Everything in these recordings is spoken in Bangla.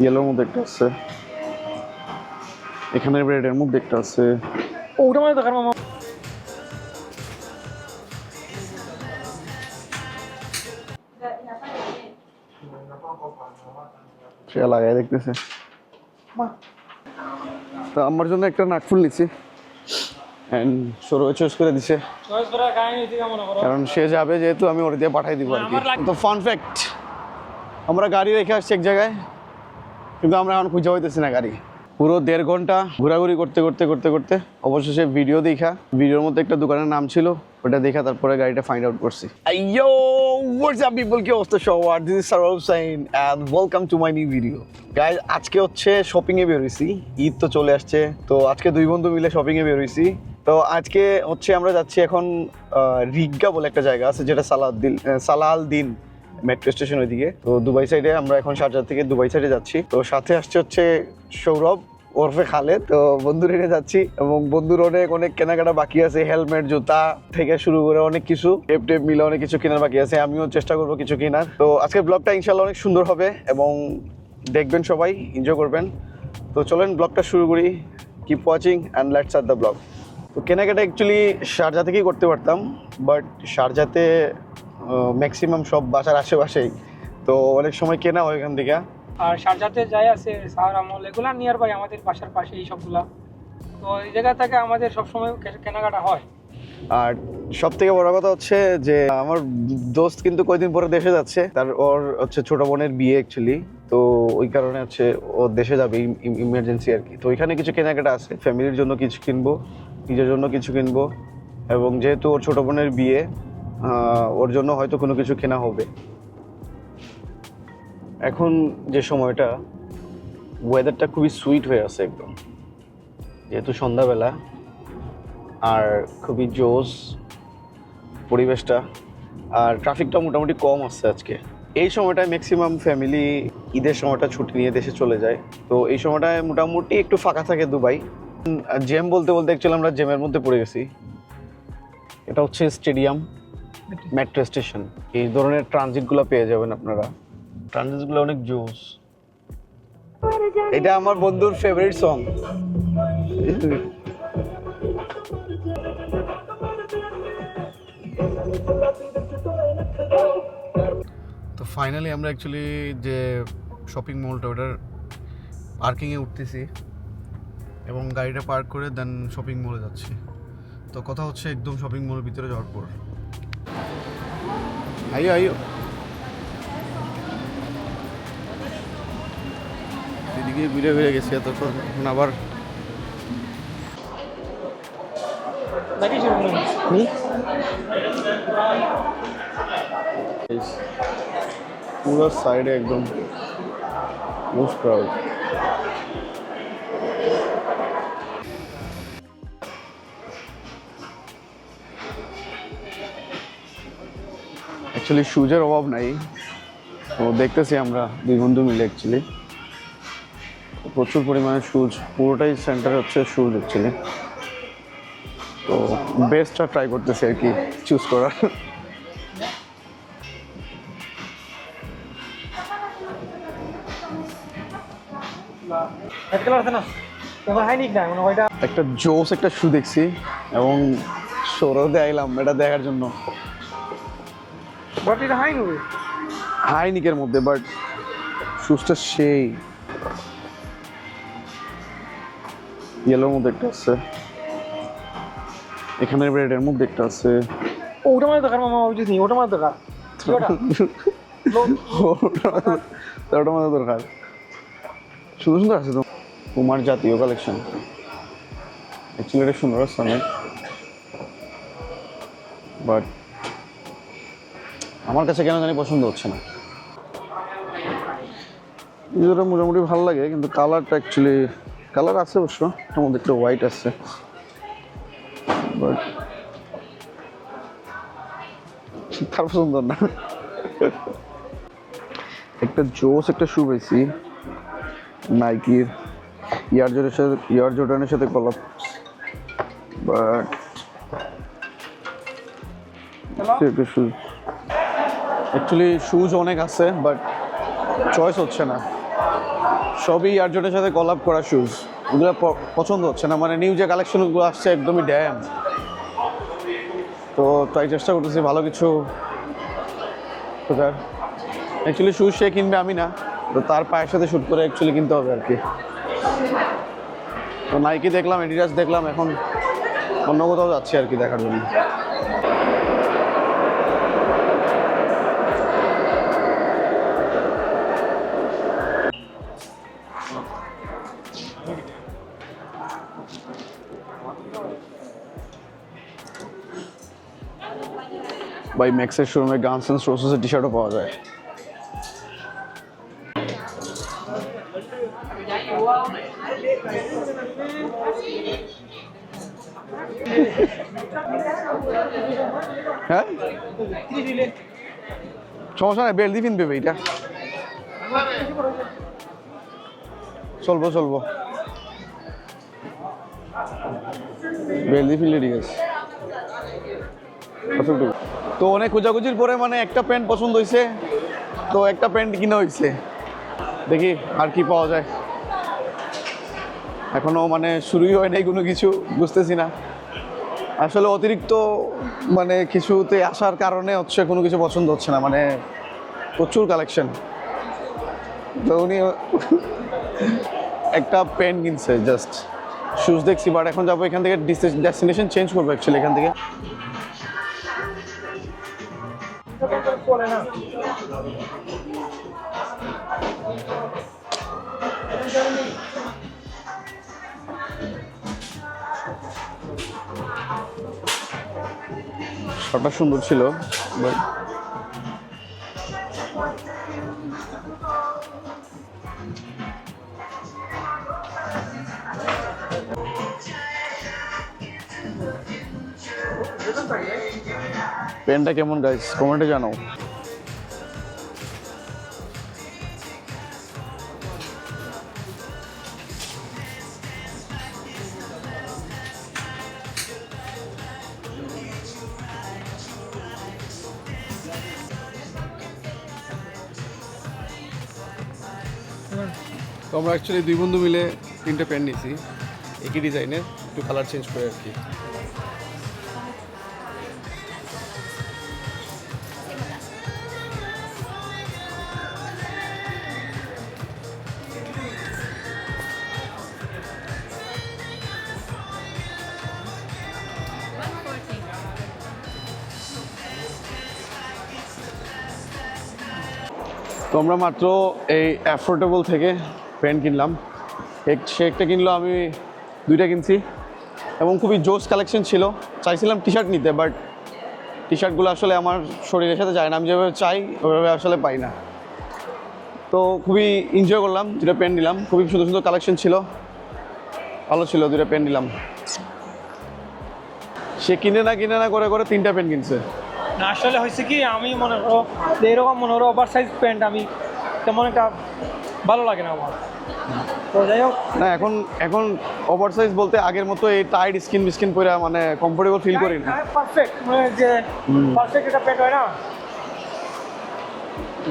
ইয়েলোর মধ্যে একটা আছে। এখানে রেডের মধ্যে একটা আছে। ওটা মানে দেখার মামা সে লাগাই দেখতেছে। তো আমার জন্য একটা নাকফুল নিছি অ্যান্ড চয়েস করে দিছে। কারণ সে যাবে যেহেতু আমি ওর দিয়ে পাঠাই দিব আর কি। তো ফান ফ্যাক্ট আমরা গাড়ি রেখে আসছি এক জায়গায়। কিন্তু আমরা এখন খুঁজে হইতেছি না গাড়ি। পুরো দেড় ঘণ্টা ঘোরাঘুরি করতে করতে করতে করতে অবশেষে ভিডিও দেখা। ভিডিওর মধ্যে একটা দোকানের নাম ছিল ওটা দেখা তারপরে গাড়িটা ফাইন্ড আউট করছি। আইয়ো হোয়াটস আপ পিপল কি অবস্থা সারব sign and welcome to my new video guys আজকে হচ্ছে শপিং এ বের ঈদ তো চলে আসছে তো আজকে দুই বন্ধু মিলে শপিং এ বের তো আজকে হচ্ছে আমরা যাচ্ছি এখন আহ, রিগা বলে একটা জায়গা আছে যেটা সালাউদ্দিন আহ, সালালদিন মেট্রো স্টেশন ওইদিকে। তো দুবাই সাইডে আমরা এখন শারজাহ থেকে দুবাই সাইডে যাচ্ছি। তো সাথে আসছে হচ্ছে সৌরভ, ওরফে খালেদ। তো বন্ধুর এনে যাচ্ছি এবং বন্ধুর অনেক অনেক কেনাকাটা বাকি আছে। হেলমেট, জুতা থেকে শুরু করে অনেক কিছু। টেপ টেপ মিলে অনেক কিছু কেনার বাকি আছে। আমিও চেষ্টা করব কিছু কেনার। তো আজকের ব্লগটা ইনশাল্লাহ অনেক সুন্দর হবে এবং দেখবেন সবাই এনজয় করবেন। তো চলেন ব্লগটা শুরু করি। কিপ ওয়াচিং অ্যান্ড লেটস আর দ্য ব্লগ তো কেনাকাটা অ্যাকচুয়ালি শারজা থেকেই করতে পারতাম বাট শারজাতে ম্যাক্সিমাম সব বাসার আশেপাশেই। তো অনেক সময় কেনা হয় এখান থেকে। আর সারজাতে যাই আছে সাহার আমল এগুলা নিয়ার বাই আমাদের বাসার পাশে এই সবগুলা। তো এই জায়গা থেকে আমাদের সবসময় কে- কেনাকাটা হয়। আর সব থেকে বড় কথা হচ্ছে যে আমার দোস্ত কিন্তু কয়দিন পরে দেশে যাচ্ছে। তার ওর হচ্ছে ছোট বোনের বিয়ে অ্যাকচুয়ালি তো ওই কারণে হচ্ছে ও দেশে যাবে ইমার্জেন্সি আর কি। তো ওইখানে কিছু কেনাকাটা আছে। ফ্যামিলির জন্য কিছু কিনবো নিজের জন্য কিছু কিনবো। এবং যেহেতু ওর ছোট বোনের বিয়ে ওর জন্য হয়তো কোনো কিছু কেনা হবে। এখন যে সময়টা ওয়েদারটা খুবই সুইট হয়ে আছে একদম। যেহেতু সন্ধ্যাবেলা, আর খুবই জোস পরিবেশটা, আর ট্রাফিকটা মোটামুটি কম আসছে আজকে। এই সময়টায় ম্যাক্সিমাম ফ্যামিলি ঈদের সময়টা ছুটি নিয়ে দেশে চলে যায়। তো এই সময়টায় মোটামুটি একটু ফাঁকা থাকে দুবাই। জেম বলতে বলতে অ্যাকচুয়ালি আমরা জেমের মধ্যে পড়ে গেছি। এটা হচ্ছে স্টেডিয়াম মেট্রো স্টেশন এই ধরনের ট্রানজিটগুলো পেয়ে যাবেন আপনারা। ট্রানজিটগুলো অনেক জোস। এটা আমার বন্ধুর ফেভারিট সং তো ফাইনালি আমরা অ্যাকচুয়ালি যে শপিং মলটা ওটার পার্কিংয়ে উঠতেছি এবং গাড়িটা পার্ক করে দেন শপিং মলে যাচ্ছি। তো কথা হচ্ছে একদম শপিং মলের ভিতরে যাওয়ার পর। আইও আইও এদিকে ঘুরে ঘুরে গেছি এতক্ষণ এখন আবার পুরো সাইডে একদম মোস্ট ক্রাউড অ্যাকচুয়ালি শুজের অভাব নাই। তো দেখতেছি আমরা দুই বন্ধু মিলে অ্যাকচুয়ালি প্রচুর পরিমাণে শুজ পুরোটাই সেন্টার হচ্ছে শুজ অ্যাকচুয়ালি তো বেস্টটা ট্রাই করতেছি আর কি চুজ করার। একটা জোস একটা শু দেখছি এবং সৌরভে আইলাম এটা দেখার জন্য। বাট এটা হাই হাইনিকের মধ্যে বাট শুজটা সেই। ইয়েলোর মধ্যে একটা আছে। এখানে রেডের মধ্যে একটা আছে। ওটা মানে দেখার মামা উচিত নেই ওটা মানে দেখার। কি ওটা? ওটা দরকার। সুন্দর সুন্দর আছে তো। কুমার জাতীয় কালেকশন অ্যাকচুয়ালি এটা সুন্দর আছে অনেক। বাট আমার কাছে কেন জানি পছন্দ হচ্ছে না। নিজেরা মোটামুটি ভালো লাগে কিন্তু কালারটা অ্যাকচুয়ালি কালার আছে অবশ্য এটার মধ্যে একটু হোয়াইট আছে। বাট তার পছন্দ না। একটা জোস একটা শু পেয়েছি নাইকির ইয়ার জোরের সাথে ইয়ার জোর্ডানের সাথে কলাপ বাট একটা শুজ অ্যাকচুয়ালি শুজ অনেক আছে বাট চয়েস হচ্ছে না। সবই আর্জনের সাথে কলাপ করা শুজ ওগুলো পছন্দ হচ্ছে না। মানে নিউ যে কালেকশনগুলো আসছে, একদমই ড্যাম তো তাই চেষ্টা করতেছি ভালো কিছু খোঁজার। অ্যাকচুয়ালি শুজ সে কিনবে আমি না, তো তার পায়ের সাথে শ্যুট করে অ্যাকচুয়ালি কিনতে হবে আর কি। তো নাইকি দেখলাম এডিডাস দেখলাম, এখন অন্য কোথাও যাচ্ছি আর কি দেখার জন্য। বাই ম্যাক্সের শোরুমে গানস অ্যান্ড রোসেসের টি শার্টও পাওয়া যায়। হ্যাঁ? সমস্যা নাই, বেল্ট দিয়ে কিনবে এইটা চলবো চলবো। বেল্ট দিয়ে ফিরলে ঠিক আছে। Perfect. তো অনেক খোঁজাখুঁজির পরে মানে একটা প্যান্ট পছন্দ হয়েছে তো একটা প্যান্ট কিনা হয়েছে দেখি আর কি পাওয়া যায়। এখনও মানে শুরুই হয় নাই কোনো কিছু, বুঝতেছি না। আসলে অতিরিক্ত মানে কিছুতে আসার কারণে হচ্ছে কোনো কিছু পছন্দ হচ্ছে না মানে প্রচুর কালেকশন তো উনি একটা পেন কিনছে জাস্ট শুজ দেখছি বাট এখন যাব এখান থেকে ডেস্টিনেশন চেঞ্জ করব অ্যাকচুয়ালি এখান থেকে। পরে না? শটটা সুন্দর ছিল but পেনটা কেমন গাইস কমেন্টে জানাও। তো আমরা অ্যাকচুয়ালি দুই বন্ধু মিলে তিনটে পেন নিয়েছি একই ডিজাইনের একটু কালার চেঞ্জ করে আর কি। তো আমরা মাত্র এই অ্যাফোর্ডেবল থেকে প্যান্ট কিনলাম। এক- সে একটা কিনলো আমি, দুইটা কিনছি। এবং খুবই জোস কালেকশন ছিল। চাইছিলাম টি শার্ট নিতে বাট টি শার্টগুলো আসলে আমার শরীরের সাথে যায় না। আমি যেভাবে চাই ওইভাবে আসলে পাই না। তো খুবই এনজয় করলাম দুটো প্যান্ট নিলাম। খুবই সুন্দর সুন্দর কালেকশন ছিল। ভালো ছিল দুটো প্যান্ট নিলাম। সে কিনে না কিনে না করে করে তিনটা প্যান্ট কিনছে। না আসলে হয়েছে কি আমি মনে করো যে এরকম মনে করো ওভার সাইজ প্যান্ট আমি তেমন একটা ভালো লাগে না আমার। তো যাই হোক। না এখন এখন ওভার সাইজ বলতে আগের মতো এই টাইট স্কিন বিস্কিন পরে মানে কমফোর্টেবল ফিল করি না। পারফেক্ট মানে যে পারফেক্ট একটা প্যান্ট হয় না?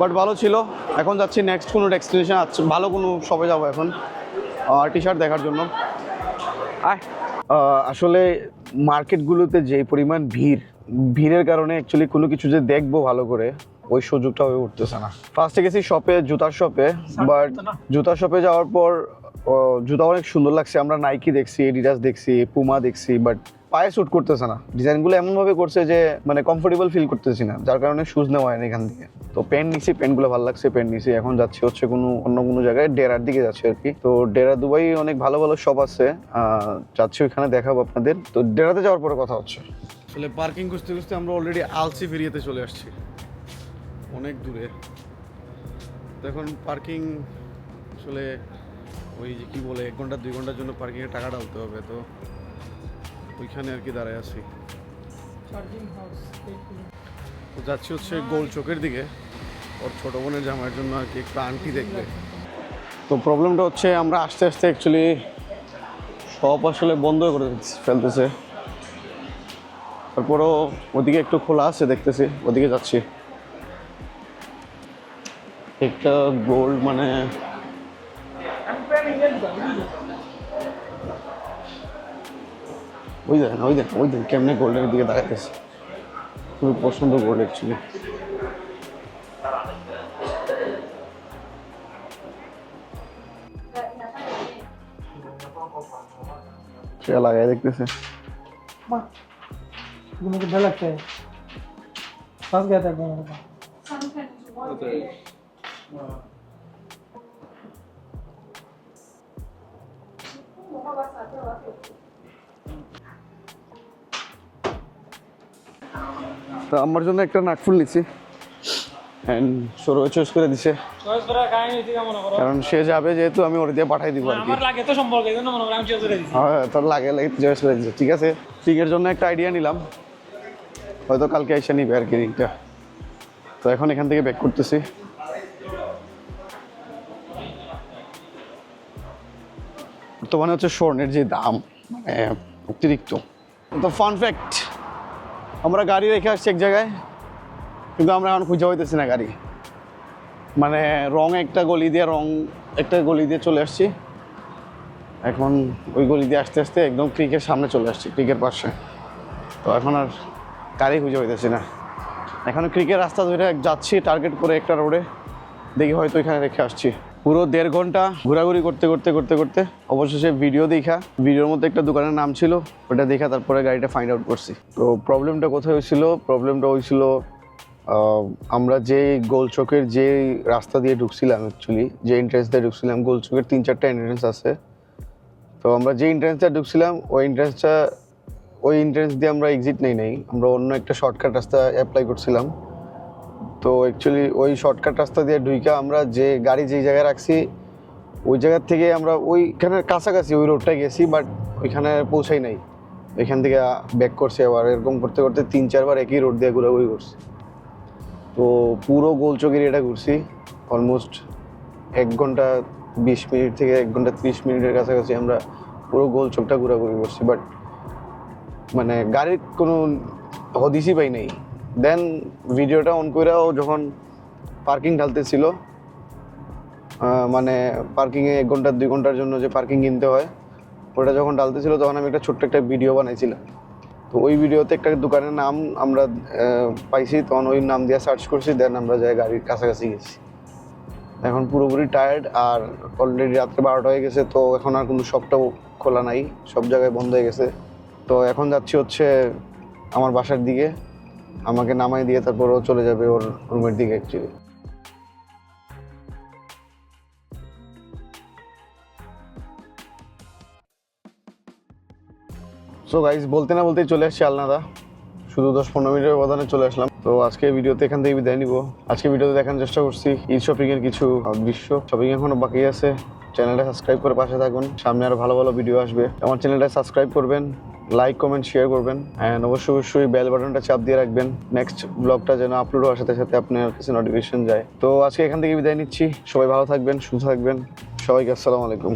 বাট ভালো ছিল। এখন যাচ্ছি নেক্সট কোনো ডেস্টিনেশন আছে ভালো কোনো শপে যাব এখন। টি শার্ট দেখার জন্য। আয় আসলে মার্কেটগুলোতে যে পরিমাণ ভিড় ভিড়ের কারণে অ্যাকচুয়ালি কোনো কিছু যে দেখব ভালো করে ওই সুযোগটা হয়ে উঠতেছে না। ফার্স্টে গেছি শপে জুতার শপে বাট জুতার শপে যাওয়ার পর জুতা অনেক সুন্দর লাগছে। আমরা নাইকি দেখছি এডিডাস দেখছি পুমা দেখছি বাট পায়ে শ্যুট করতেছে না। ডিজাইনগুলো এমনভাবে করছে যে মানে কমফোর্টেবল ফিল করতেছি না। যার কারণে শুজ নেওয়া হয়নি এখান থেকে। তো পেন নিছি পেনগুলো ভালো লাগছে পেন নিছি। এখন যাচ্ছি হচ্ছে কোনো অন্য কোনো জায়গায় ডেরার দিকে যাচ্ছি আর কি। তো ডেরা দুবাই অনেক ভালো ভালো শপ আছে। আহ, যাচ্ছি ওইখানে দেখাবো আপনাদের। তো ডেরাতে যাওয়ার পরে কথা হচ্ছে। আসলে পার্কিং খুঁজতে খুঁজতে আমরা অলরেডি আলসি ফেরিয়াতে চলে আসছি। অনেক দূরে। এখন পার্কিং আসলে ওই যে কি বলে এক ঘণ্টা দুই ঘণ্টার জন্য পার্কিংয়ে টাকা ডালতে হবে তো ওইখানে আর কি দাঁড়ায় আছি। তো যাচ্ছি হচ্ছে গোল চোখের দিকে। ওর ছোট বোনের জামাইয়ের জন্য আর কি একটা আন্টি দেখবে। তো প্রবলেমটা হচ্ছে আমরা আস্তে আস্তে অ্যাকচুয়ালি সব আসলে বন্ধ করে ফেলতেছে। তারপরও ওদিকে একটু খোলা আছে, দেখতেছি। ওদিকে যাচ্ছি। একটা গোল্ড মানে ওই দেখেন ওই দেখেন ওই দেখেন কেমনে গোল্ডের দিকে দাঁড়াইতেছে। খুবই পছন্দ গোল্ড অ্যাকচুয়ালি লাগাই দেখতেছে। मुझे डर लगता है फंस गया था मैं তো আমার জন্য একটা নাকফুল নিচ্ছি অ্যান্ড সরো চয়েস করে দিছে চয়েস করা কাহিনী থেকে মনে করো কারণ সে যাবে যেহেতু আমি ওর দিয়ে পাঠাই দিব আর কি আমার লাগে তো সম্পর্ক এই জন্য মনে করো আমি চয়েস করে দিচ্ছি হ্যাঁ তোর লাগে লাগে চয়েস করে দিছে ঠিক আছে রিংয়ের জন্য একটা আইডিয়া নিলাম হয়তো কালকে এসে নিবে আর কি তো এখন এখান থেকে ব্যাক করতেছি। বর্তমানে হচ্ছে স্বর্ণের যে দাম মানে অতিরিক্ত। তো ফান ফ্যাক্ট আমরা গাড়ি রেখে আসছি এক জায়গায়, কিন্তু আমরা এখন খুঁজে হইতেছি না গাড়ি। মানে রং একটা গলি দিয়ে রং একটা গলি দিয়ে চলে আসছি। এখন ওই গলি দিয়ে আসতে আসতে একদম ক্রিকের সামনে চলে আসছি ক্রিকের পাশে। তো এখন আর গাড়ি খুঁজে হইতেছি না। এখন ক্রিকেট রাস্তা ধরে যাচ্ছি টার্গেট করে একটা রোডে দেখি হয়তো এখানে রেখে আসছি। পুরো দেড় ঘণ্টা ঘোরাঘুরি করতে করতে করতে করতে, অবশেষে ভিডিও দেখা। ভিডিওর মধ্যে একটা দোকানের নাম ছিল, ওটা দেখা, তারপরে গাড়িটা ফাইন্ড আউট করছি। তো প্রবলেমটা কোথায় হয়েছিল? প্রবলেমটা হয়েছিল আমরা যে গোল চোখের যে রাস্তা দিয়ে ঢুকছিলাম অ্যাকচুয়ালি যে এন্ট্রেন্স দিয়ে ঢুকছিলাম গোল চোখের তিন চারটা এন্ট্রেন্স আছে। তো আমরা যে এন্ট্রেন্সটা ঢুকছিলাম, ওই এন্ট্রেন্সটা ওই এন্ট্রেন্স দিয়ে আমরা এক্সিট নেই নাই। আমরা অন্য একটা শর্টকাট রাস্তা অ্যাপ্লাই করছিলাম। তো অ্যাকচুয়ালি ওই শর্টকাট রাস্তা দিয়ে ঢুইকা আমরা যে গাড়ি যেই জায়গায় রাখছি, ওই জায়গার থেকে আমরা ওইখানের কাছাকাছি ওই রোডটায় গেছি বাট ওইখানে পৌঁছাই নাই। এখান থেকে ব্যাক করছি আবার। এরকম করতে করতে তিন, চারবার একই রোড দিয়ে ঘোরাঘুরি করছি। তো পুরো গোলচক এরিয়াটা ঘুরছি। অলমোস্ট এক ঘণ্টা বিশ মিনিট থেকে এক ঘণ্টা ত্রিশ মিনিটের কাছাকাছি আমরা পুরো গোল চোখটা ঘোরাঘুরি করছি। বাট মানে গাড়ির কোনো হদিসই পাই নাই। দেন ভিডিওটা অন করে ও যখন পার্কিং ঢালতেছিল মানে পার্কিংয়ে এক ঘণ্টা, দুই ঘণ্টার জন্য যে পার্কিং কিনতে হয়, ওটা যখন ঢালতেছিল তখন আমি একটা ছোট্ট একটা ভিডিও বানাইছিলাম। তো ওই ভিডিওতে একটা দোকানের নাম আমরা পাইছি, তখন ওই নাম দিয়ে সার্চ করছি দেন আমরা যাই গাড়ির কাছাকাছি গেছি। এখন পুরোপুরি টায়ার্ড আর অলরেডি রাত্রে বারোটা হয়ে গেছে, তো এখন আর কোনো শপটাও খোলা নাই, সব জায়গায় বন্ধ হয়ে গেছে। তো এখন যাচ্ছি হচ্ছে আমার বাসার দিকে। আমাকে নামাই দিয়ে তারপর ও চলে যাবে ওর রুমের দিকে অ্যাকচুয়ালি সো গাইজ বলতে না বলতেই চলে আসছি আলনাদা। শুধু দশ পনেরো মিনিটের ব্যবধানে চলে আসলাম। তো আজকে ভিডিওতে এখান থেকে বিদায় নিব। আজকে ভিডিওতে দেখানোর চেষ্টা করছি ঈদ শপিং এর কিছু দৃশ্য। শপিং এখনও বাকি আছে। চ্যানেলটা সাবস্ক্রাইব করে পাশে থাকুন। সামনে আরও ভালো ভালো ভিডিও আসবে। আমার চ্যানেলটা সাবস্ক্রাইব করবেন। লাইক কমেন্ট শেয়ার করবেন অ্যান্ড অবশ্যই অবশ্যই বেল বাটনটা চাপ দিয়ে রাখবেন। নেক্সট ব্লগটা যেন আপলোড হওয়ার সাথে সাথে আপনার কাছে নোটিফিকেশন যায়। তো আজকে এখান থেকে বিদায় নিচ্ছি। সবাই ভালো থাকবেন, সুস্থ থাকবেন। সবাইকে আসসালামু আলাইকুম।